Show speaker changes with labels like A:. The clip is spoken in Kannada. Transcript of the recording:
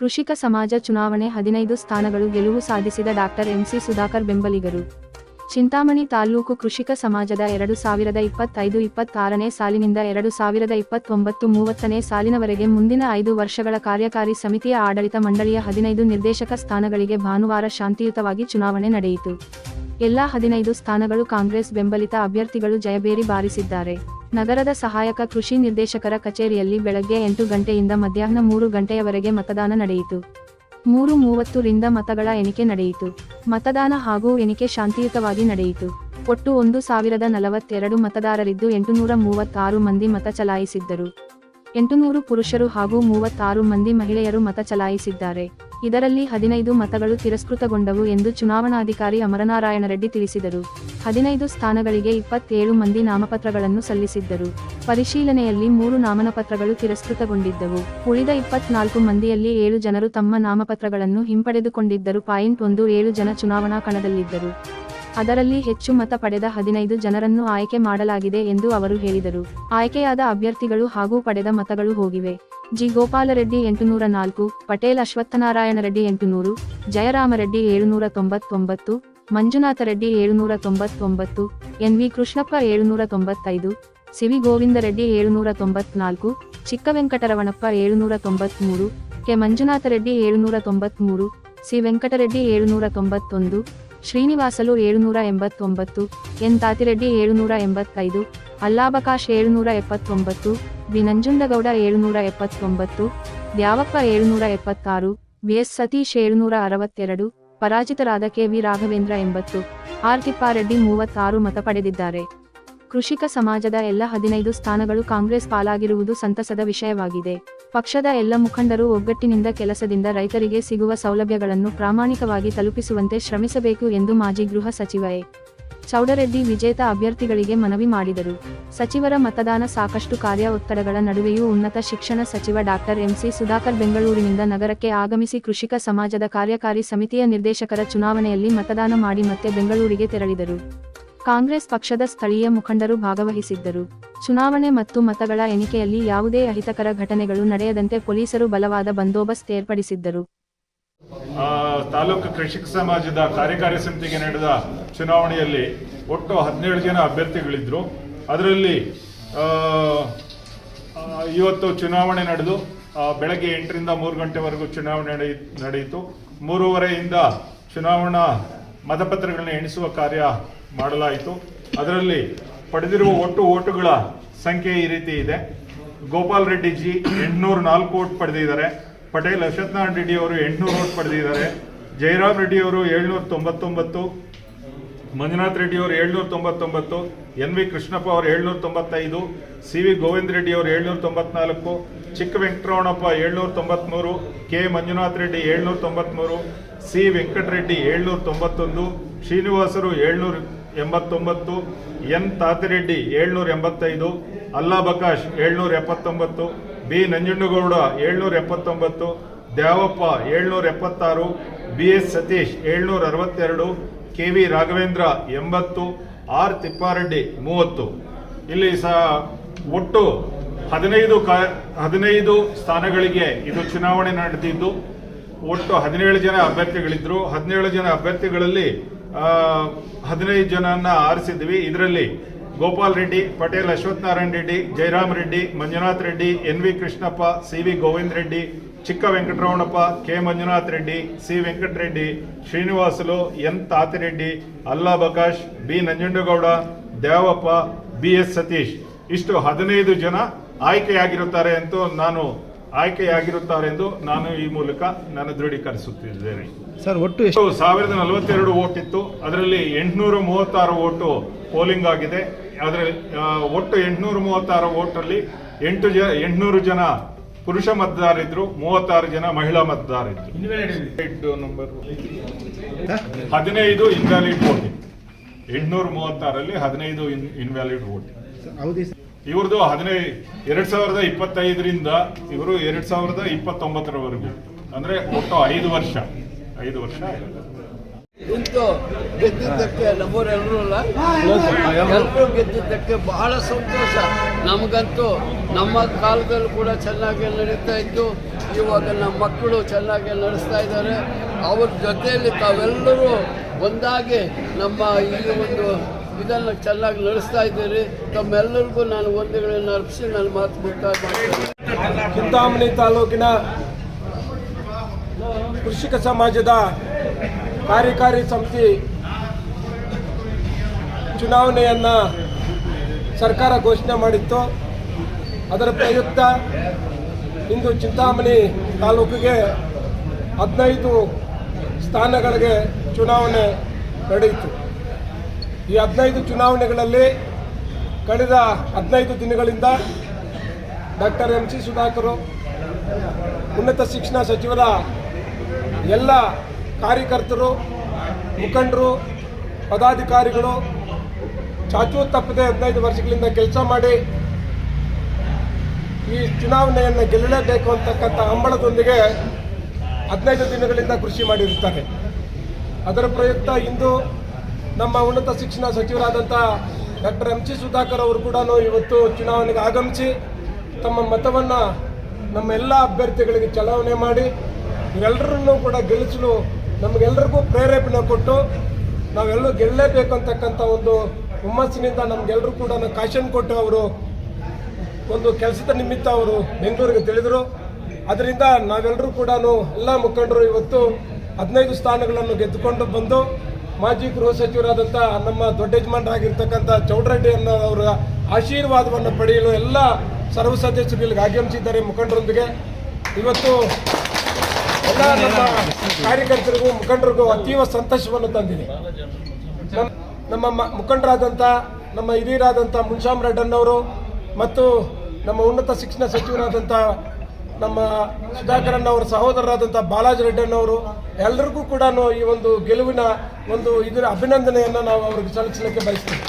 A: ಕೃಷಿಕ ಸಮಾಜ ಚುನಾವಣೆ ಹದಿನೈದು ಸ್ಥಾನಗಳು ಗೆಲುವು ಸಾಧಿಸಿದ ಡಾಕ್ಟರ್ ಎಂಸಿ ಸುಧಾಕರ್ ಬೆಂಬಲಿಗರು. ಚಿಂತಾಮಣಿ ತಾಲೂಕು ಕೃಷಿಕ ಸಮಾಜದ ಎರಡು ಸಾವಿರದ ಇಪ್ಪತ್ತೈದು ಇಪ್ಪತ್ತಾರನೇ ಸಾಲಿನಿಂದ ಎರಡು ಸಾವಿರದ ಇಪ್ಪತ್ತೊಂಬತ್ತು ಮೂವತ್ತನೇ ಸಾಲಿನವರೆಗೆ ಮುಂದಿನ ಐದು ವರ್ಷಗಳ ಕಾರ್ಯಕಾರಿ ಸಮಿತಿಯ ಆಡಳಿತ ಮಂಡಳಿಯ ಹದಿನೈದು ನಿರ್ದೇಶಕ ಸ್ಥಾನಗಳಿಗೆ ಭಾನುವಾರ ಶಾಂತಿಯುತವಾಗಿ ಚುನಾವಣೆ ನಡೆಯಿತು. ಎಲ್ಲಾ ಹದಿನೈದು ಸ್ಥಾನಗಳು ಕಾಂಗ್ರೆಸ್ ಬೆಂಬಲಿತ ಅಭ್ಯರ್ಥಿಗಳು ಜಯಬೇರಿ ಬಾರಿಸಿದ್ದಾರೆ. ನಗರದ ಸಹಾಯಕ ಕೃಷಿ ನಿರ್ದೇಶಕರ ಕಚೇರಿಯಲ್ಲಿ ಬೆಳಗ್ಗೆ ಎಂಟು ಗಂಟೆಯಿಂದ ಮಧ್ಯಾಹ್ನ ಮೂರು ಗಂಟೆಯವರೆಗೆ ಮತದಾನ ನಡೆಯಿತು. ಮೂರು ಮೂವತ್ತು ರಿಂದ ಮತಗಳ ಎಣಿಕೆ ನಡೆಯಿತು. ಮತದಾನ ಹಾಗೂ ಎಣಿಕೆ ಶಾಂತಿಯುತವಾಗಿ ನಡೆಯಿತು. ಒಟ್ಟು ಒಂದು ಸಾವಿರದ ನಲವತ್ತೆರಡು ಮತದಾರರಿದ್ದು ಎಂಟುನೂರ ಮೂವತ್ತಾರು ಮಂದಿ ಮತ ಚಲಾಯಿಸಿದ್ದರು. ಎಂಟುನೂರು ಪುರುಷರು ಹಾಗೂ ಮೂವತ್ತಾರು ಮಂದಿ ಮಹಿಳೆಯರು ಮತ ಚಲಾಯಿಸಿದ್ದಾರೆ. ಇದರಲ್ಲಿ ಹದಿನೈದು ಮತಗಳು ತಿರಸ್ಕೃತಗೊಂಡವು ಎಂದು ಚುನಾವಣಾಧಿಕಾರಿ ಅಮರನಾರಾಯಣ ರೆಡ್ಡಿ ತಿಳಿಸಿದರು. ಹದಿನೈದು ಸ್ಥಾನಗಳಿಗೆ ಇಪ್ಪತ್ತೇಳು ಮಂದಿ ನಾಮಪತ್ರಗಳನ್ನು ಸಲ್ಲಿಸಿದ್ದರು. ಪರಿಶೀಲನೆಯಲ್ಲಿ ಮೂರು ನಾಮಪತ್ರಗಳು ತಿರಸ್ಕೃತಗೊಂಡಿದ್ದವು. ಉಳಿದ ಇಪ್ಪತ್ನಾಲ್ಕು ಮಂದಿಯಲ್ಲಿ ಏಳು ಜನರು ತಮ್ಮ ನಾಮಪತ್ರಗಳನ್ನು ಹಿಂಪಡೆದುಕೊಂಡಿದ್ದರು. ಪಾಯಿಂಟ್ ಒಂದು ಏಳು ಜನ ಚುನಾವಣಾ ಕಣದಲ್ಲಿದ್ದರು. ಅದರಲ್ಲಿ ಹೆಚ್ಚು ಮತ ಪಡೆದ ಹದಿನೈದು ಜನರನ್ನು ಆಯ್ಕೆ ಮಾಡಲಾಗಿದೆ ಎಂದು ಅವರು ಹೇಳಿದರು. ಆಯ್ಕೆಯಾದ ಅಭ್ಯರ್ಥಿಗಳು ಹಾಗೂ ಪಡೆದ ಮತಗಳು ಹೋಗಿವೆ. ಜಿ. ಗೋಪಾಲರೆಡ್ಡಿ ಎಂಟುನೂರ ನಾಲ್ಕು, ಪಟೇಲ್ ಅಶ್ವತ್ಥನಾರಾಯಣ ರೆಡ್ಡಿ ಎಂಟುನೂರು, ಜಯರಾಮರೆಡ್ಡಿ ಏಳುನೂರ ತೊಂಬತ್ತೊಂಬತ್ತು, ಮಂಜುನಾಥ ರೆಡ್ಡಿ ಏಳುನೂರ ತೊಂಬತ್ತೊಂಬತ್ತು, ಎನ್. ವಿ. ಕೃಷ್ಣಪ್ಪ ಏಳುನೂರ ತೊಂಬತ್ತೈದು ಸಿವಿ ಗೋವಿಂದ ರೆಡ್ಡಿ ಏಳುನೂರ ತೊಂಬತ್ನಾಲ್ಕು ಚಿಕ್ಕ ವೆಂಕಟರವಣಪ್ಪ ಏಳುನೂರ ತೊಂಬತ್ಮೂರು, ಕೆ. ಮಂಜುನಾಥ ರೆಡ್ಡಿ ಏಳುನೂರ ತೊಂಬತ್ಮೂರು, ಸಿ. ವೆಂಕಟರೆಡ್ಡಿ ಏಳುನೂರ ತೊಂಬತ್ತೊಂದು ಶ್ರೀನಿವಾಸಲು ಏಳುನೂರ ಎಂಬತ್ತೊಂಬತ್ತು ಎನ್. ತಾತಿರೆಡ್ಡಿ ಏಳುನೂರ ಎಂಬತ್ತೈದು ಅಲ್ಲಾಬಕಾಶ್ ಏಳುನೂರ ಎಪ್ಪತ್ತೊಂಬತ್ತು ಬಿ ನಂಜುಂಡಗೌಡ ಏಳುನೂರ ಎಪ್ಪತ್ತೊಂಬತ್ತು ದ್ಯಾವಪ್ಪ ಏಳುನೂರ ಎಪ್ಪತ್ತಾರು ವಿಎಸ್ ಸತೀಶ್ ಏಳುನೂರ ಅರವತ್ತೆರಡು ಪರಾಜಿತರಾದ ಕೆ ವಿ ರಾಘವೇಂದ್ರ ಎಂಬತ್ತು, ಆರ್. ತಿಪ್ಪಾರೆಡ್ಡಿ ಮೂವತ್ತಾರು ಮತ ಪಡೆದಿದ್ದಾರೆ. ಕೃಷಿಕ ಸಮಾಜದ ಎಲ್ಲ ಹದಿನೈದು ಸ್ಥಾನಗಳು ಕಾಂಗ್ರೆಸ್ ಪಾಲಾಗಿರುವುದು ಸಂತಸದ ವಿಷಯವಾಗಿದೆ. ಪಕ್ಷದ ಎಲ್ಲ ಮುಖಂಡರು ಒಗ್ಗಟ್ಟಿನಿಂದ ಕೆಲಸದಿಂದ ರೈತರಿಗೆ ಸಿಗುವ ಸೌಲಭ್ಯಗಳನ್ನು ಪ್ರಾಮಾಣಿಕವಾಗಿ ತಲುಪಿಸುವಂತೆ ಶ್ರಮಿಸಬೇಕು ಎಂದು ಮಾಜಿ ಗೃಹ ಸಚಿವ ಎ. ಚೌಡರೆಡ್ಡಿ ವಿಜೇತ ಅಭ್ಯರ್ಥಿಗಳಿಗೆ ಮನವಿ ಮಾಡಿದರು ಸಚಿವರ ಮತದಾನ ಸಾಕಷ್ಟು ಕಾರ್ಯ ಒತ್ತಡಗಳ ನಡುವೆಯೂ ಉನ್ನತ ಶಿಕ್ಷಣ ಸಚಿವ ಡಾಕ್ಟರ್ ಎಂಸಿ ಸುಧಾಕರ್ ಬೆಂಗಳೂರಿನಿಂದ ನಗರಕ್ಕೆ ಆಗಮಿಸಿ ಕೃಷಿಕ ಸಮಾಜದ ಕಾರ್ಯಕಾರಿ ಸಮಿತಿಯ ನಿರ್ದೇಶಕರ ಚುನಾವಣೆಯಲ್ಲಿ ಮತದಾನ ಮಾಡಿ ಮತ್ತೆ ಬೆಂಗಳೂರಿಗೆ ತೆರಳಿದರು ಕಾಂಗ್ರೆಸ್ ಪಕ್ಷದ ಸ್ಥಳೀಯ ಮುಖಂಡರು ಭಾಗವಹಿಸಿದ್ದರು. ಚುನಾವಣೆ ಮತ್ತು ಮತಗಳ ಎಣಿಕೆಯಲ್ಲಿ ಯಾವುದೇ ಅಹಿತಕರ ಘಟನೆಗಳು ನಡೆಯದಂತೆ ಪೊಲೀಸರು ಬಲವಾದ ಬಂದೋಬಸ್ತ್ ಏರ್ಪಡಿಸಿದ್ದರು.
B: ತಾಲೂಕು ಕೃಷಿಕ ಸಮಾಜದ ಕಾರ್ಯಕಾರಿ ಸಮಿತಿಗೆ ನಡೆದ ಚುನಾವಣೆಯಲ್ಲಿ ಒಟ್ಟು ಹದಿನೇಳು ಜನ ಅಭ್ಯರ್ಥಿಗಳಿದ್ರು. ಅದರಲ್ಲಿ ಇವತ್ತು ಚುನಾವಣೆ ನಡೆದು ಬೆಳಗ್ಗೆ ಎಂಟರಿಂದ ಮೂರು ಗಂಟೆವರೆಗೂ ಚುನಾವಣೆ ನಡೆಯಿ, ನಡೆಯಿತು. ಮೂರುವರೆಯಿಂದ ಚುನಾವಣಾ ಮತಪತ್ರಗಳನ್ನ ಎಣಿಸುವ ಕಾರ್ಯ ಮಾಡಲಾಯಿತು. ಅದರಲ್ಲಿ ಪಡೆದಿರುವ ಒಟ್ಟು ಓಟುಗಳ ಸಂಖ್ಯೆ ಈ ರೀತಿ ಇದೆ. ಗೋಪಾಲ್ ರೆಡ್ಡಿ ಜಿ ಎಂಟುನೂರ ನಾಲ್ಕು ಓಟ್ ಪಡೆದಿದ್ದಾರೆ. ಪಟೇಲ್ ಅಶ್ವತ್ನಾರಾಯಣ ರೆಡ್ಡಿ ಅವರು ಎಂಟುನೂರು ಓಟ್ ಪಡೆದಿದ್ದಾರೆ. ಜಯರಾಮ್ ರೆಡ್ಡಿ ಅವರು ಏಳ್ನೂರ ತೊಂಬತ್ತೊಂಬತ್ತು. ಮಂಜುನಾಥ್ ರೆಡ್ಡಿ ಅವರು ಏಳ್ನೂರ ತೊಂಬತ್ತೊಂಬತ್ತು. ಎನ್ ವಿ ಕೃಷ್ಣಪ್ಪ ಅವರು ಏಳ್ನೂರ ತೊಂಬತ್ತೈದು. ಸಿ ವಿ ಗೋವಿಂದ ರೆಡ್ಡಿ ಅವರು ಏಳ್ನೂರ ತೊಂಬತ್ನಾಲ್ಕು. ಚಿಕ್ಕ ವೆಂಕಟರಮಣಪ್ಪ ಏಳ್ನೂರ ತೊಂಬತ್ಮೂರು. ಕೆ ಮಂಜುನಾಥ್ ರೆಡ್ಡಿ ಏಳ್ನೂರ ತೊಂಬತ್ಮೂರು. ಸಿ ವೆಂಕಟರೆಡ್ಡಿ ಏಳ್ನೂರ ತೊಂಬತ್ತೊಂದು. ಶ್ರೀನಿವಾಸರು ಏಳ್ನೂರ ಎಂಬತ್ತೊಂಬತ್ತು, ಎನ್ ತಾತಿರೆಡ್ಡಿ ಏಳ್ನೂರ ಎಂಬತ್ತೈದು ಅಲ್ಲಾ ಬಕಾಶ್ ಏಳ್ನೂರ ಎಪ್ಪತ್ತೊಂಬತ್ತು ಬಿ ನಂಜುಂಡಗೌಡ ಏಳ್ನೂರ ಎಪ್ಪತ್ತೊಂಬತ್ತು ದ್ಯಾವಪ್ಪ ಏಳ್ನೂರ ಎಪ್ಪತ್ತಾರು ಬಿ ಎಸ್ ಸತೀಶ್ ಏಳ್ನೂರ ಅರವತ್ತೆರಡು ಕೆ ವಿ ರಾಘವೇಂದ್ರ ಎಂಬತ್ತು, ಆರ್ ತಿಪ್ಪಾರೆಡ್ಡಿ ಮೂವತ್ತು. ಇಲ್ಲಿ ಸಹ ಒಟ್ಟು ಹದಿನೈದು ಕಾ, ಹದಿನೈದು ಸ್ಥಾನಗಳಿಗೆ ಇದು ಚುನಾವಣೆ ನಡೆದಿದ್ದು, ಒಟ್ಟು ಹದಿನೇಳು ಜನ ಅಭ್ಯರ್ಥಿಗಳಿದ್ದರು ಹದಿನೇಳು ಜನ ಅಭ್ಯರ್ಥಿಗಳಲ್ಲಿ ಹದಿನೈದು ಜನನ್ನ ಆರಿಸಿದ್ವಿ. ಇದರಲ್ಲಿ Gopal Reddy, Patel Ashwathanarayana Reddy Jayaram Reddy, Manjunath Reddy, N V Krishnappa, C V Govind Reddy, Chikka Venkataramanappa, K Manjunath Reddy, C Venkatareddy Srinivasulu N Thathireddy Alla Baksh, B Nanjundagowda, Devappa, B S Satish. ಇಷ್ಟು ಹದಿನೈದು ಜನ ಆಯ್ಕೆಯಾಗಿರುತ್ತಾರೆ ಅಂತ ನಾನು ಆಯ್ಕೆಯಾಗಿರುತ್ತಾರೆ ಎಂದು ನಾನು ಈ ಮೂಲಕ ನಾನು ದೃಢೀಕರಿಸುತ್ತಿದ್ದೇನೆ.
C: ಸರ್ ಒಟ್ಟು ಎಷ್ಟು?
B: ಸಾವಿರದ ನಲವತ್ತೆರಡು ಓಟ್ ಇತ್ತು. ಅದರಲ್ಲಿ ಎಂಟುನೂರ ಮೂವತ್ತಾರು ಓಟು ಪೋಲಿಂಗ್ ಆಗಿದೆ. ಅದರಲ್ಲಿ ಆ, ಒಟ್ಟು ಎಂಟುನೂರ ಮೂವತ್ತಾರು ಓಟಲ್ಲಿ ಎಂಟು ಜನ ಎಂಟುನೂರು ಜನ ಪುರುಷ ಮತದಾರರಿದ್ರು ಮೂವತ್ತಾರು ಜನ ಮಹಿಳಾ ಮತದಾರರಿದ್ರು. ನಂಬರ್? ಹದಿನೈದು ಇನ್ವ್ಯಾಲಿಡ್ ವೋಟ್ ಎಂಟುನೂರ ಮೂವತ್ತಾರಲ್ಲಿ ಹದಿನೈದು ಇನ್ವ್ಯಾಲಿಡ್ ವೋಟ್. ಇವ್ರದ್ದು ಹದಿನೈದು ಎರಡ್ ಸಾವಿರದ ಇಪ್ಪತ್ತೈದರಿಂದ ಇವರು ಎರಡ್ ಸಾವಿರದ ಇಪ್ಪತ್ತೊಂಬತ್ತರವರೆಗೂ ಅಂದ್ರೆ ಒಟ್ಟು ಐದು ವರ್ಷ. ಐದು ವರ್ಷ
D: ಇಂದು ಗೆದ್ದಿದ್ದಕ್ಕೆ ನಮ್ಮವರೆಲ್ಲರೂ ಅಲ್ಲ ಎಲ್ಲರೂ ಗೆದ್ದಿದ್ದಕ್ಕೆ ಬಹಳ ಸಂತೋಷ. ನಮಗಂತೂ ನಮ್ಮ ಕಾಲದಲ್ಲಿ ಕೂಡ ಚೆನ್ನಾಗಿ ನಡೀತಾ ಇತ್ತು. ಇವಾಗ ನಮ್ಮ ಮಕ್ಕಳು ಚೆನ್ನಾಗಿ ನಡೆಸ್ತಾ ಇದ್ದಾರೆ. ಅವ್ರ ಜೊತೆಯಲ್ಲಿ ತಾವೆಲ್ಲರೂ ಒಂದಾಗಿ ನಮ್ಮ ಈ ಒಂದು ಇದನ್ನು ಚೆನ್ನಾಗಿ ನಡೆಸ್ತಾ ಇದ್ದೀರಿ. ತಮ್ಮೆಲ್ಲರಿಗೂ ನಾನು ಒಂದುಗಳನ್ನು ಅರ್ಪಿಸಿ ನಾನು ಮಾತು ಮುಕ್ತಾಯ ಮಾಡ್ತೇನೆ.
E: ಚಿಂತಾಮಣಿ ತಾಲೂಕಿನ ಕೃಷಿಕ ಸಮಾಜದ ಕಾರ್ಯಕಾರಿ ಸಮಿತಿ ಚುನಾವಣೆಯನ್ನು ಸರ್ಕಾರ ಘೋಷಣೆ ಮಾಡಿತ್ತು. ಅದರ ಪ್ರಯುಕ್ತ ಇಂದು ಚಿಂತಾಮಣಿ ತಾಲೂಕಿಗೆ ಹದಿನೈದು ಸ್ಥಾನಗಳಿಗೆ ಚುನಾವಣೆ ನಡೆಯಿತು. ಈ ಹದಿನೈದು ಚುನಾವಣೆಗಳಲ್ಲಿ ಕಳೆದ ಹದಿನೈದು ದಿನಗಳಿಂದ ಡಾಕ್ಟರ್ ಎಂ ಸಿ ಸುಧಾಕರು ಉನ್ನತ ಶಿಕ್ಷಣ ಸಚಿವರ ಎಲ್ಲ ಕಾರ್ಯಕರ್ತರು, ಮುಖಂಡರು, ಪದಾಧಿಕಾರಿಗಳು ಚಾಚು ತಪ್ಪದೆ ಹದಿನೈದು ವರ್ಷಗಳಿಂದ ಕೆಲಸ ಮಾಡಿ ಈ ಚುನಾವಣೆಯನ್ನು ಗೆಲ್ಲಲೇಬೇಕು ಅಂತಕ್ಕಂಥ ಹಂಬಳದೊಂದಿಗೆ ಹದಿನೈದು ದಿನಗಳಿಂದ ಕೃಷಿ ಮಾಡಿರುತ್ತಾರೆ. ಅದರ ಪ್ರಯುಕ್ತ ಇಂದು ನಮ್ಮ ಉನ್ನತ ಶಿಕ್ಷಣ ಸಚಿವರಾದಂಥ ಡಾಕ್ಟರ್ ಎಂ ಸಿ ಸುಧಾಕರ್ ಅವರು ಕೂಡ ಇವತ್ತು ಚುನಾವಣೆಗೆ ಆಗಮಿಸಿ ತಮ್ಮ ಮತವನ್ನು ನಮ್ಮ ಎಲ್ಲ ಅಭ್ಯರ್ಥಿಗಳಿಗೆ ಚಲಾವಣೆ ಮಾಡಿ ಇವರೆಲ್ಲರನ್ನೂ ಕೂಡ ಗೆಲ್ಲಿಸಲು ನಮಗೆಲ್ಲರಿಗೂ ಪ್ರೇರೇಪಣೆ ಕೊಟ್ಟು ನಾವೆಲ್ಲರೂ ಗೆಲ್ಲಲೇಬೇಕು ಅಂತಕ್ಕಂಥ ಒಂದು ಹುಮ್ಮಸ್ಸಿನಿಂದ ನಮಗೆಲ್ಲರೂ ಕೂಡ ಕಾಶನ್ ಕೊಟ್ಟು ಅವರು ಒಂದು ಕೆಲಸದ ನಿಮಿತ್ತ ಅವರು ಬೆಂಗಳೂರಿಗೆ ತಿಳಿದರು. ಅದರಿಂದ ನಾವೆಲ್ಲರೂ ಕೂಡ ಎಲ್ಲ ಮುಖಂಡರು ಇವತ್ತು ಹದಿನೈದು ಸ್ಥಾನಗಳನ್ನು ಗೆದ್ದುಕೊಂಡು ಬಂದು ಮಾಜಿ ಗೃಹ ಸಚಿವರಾದಂಥ ನಮ್ಮ ದೊಡ್ಡ ಯಜಮಾನರಾಗಿರ್ತಕ್ಕಂಥ ಚೌಡರೆಡ್ಡಿ ಅನ್ನೋರವರ ಆಶೀರ್ವಾದವನ್ನು ಪಡೆಯಲು ಎಲ್ಲ ಸರ್ವ ಸದಸ್ಯರು ಇಲ್ಲಿಗೆ ಆಗಮಿಸಿದ್ದಾರೆ ಮುಖಂಡರೊಂದಿಗೆ. ಇವತ್ತು ಎಲ್ಲ ನಮ್ಮ ಕಾರ್ಯಕರ್ತರಿಗೂ, ಮುಖಂಡರಿಗೂ ಅತೀವ ಸಂತೋಷವನ್ನು ತಂದಿದೆ. ನಮ್ಮ- ಮುಖಂಡರಾದಂಥ ನಮ್ಮ ಹಿರಿಯರಾದಂಥ ಮುನ್ಶಾಮ್ ರೆಡ್ಡನ್ನವರು ಮತ್ತು ನಮ್ಮ ಉನ್ನತ ಶಿಕ್ಷಣ ಸಚಿವರಾದಂಥ ನಮ್ಮ ಸುಧಾಕರನ್ ಅವರ ಸಹೋದರರಾದಂಥ ಬಾಲಾಜಿ ರೆಡ್ಡನ್ನವರು ಎಲ್ಲರಿಗೂ ಕೂಡ ಈ ಒಂದು ಗೆಲುವಿನ ಒಂದು ಇದರ ಅಭಿನಂದನೆಯನ್ನು ನಾವು ಅವರಿಗೆ ಸಲ್ಲಿಸಲಿಕ್ಕೆ ಬಯಸ್ತೀವಿ.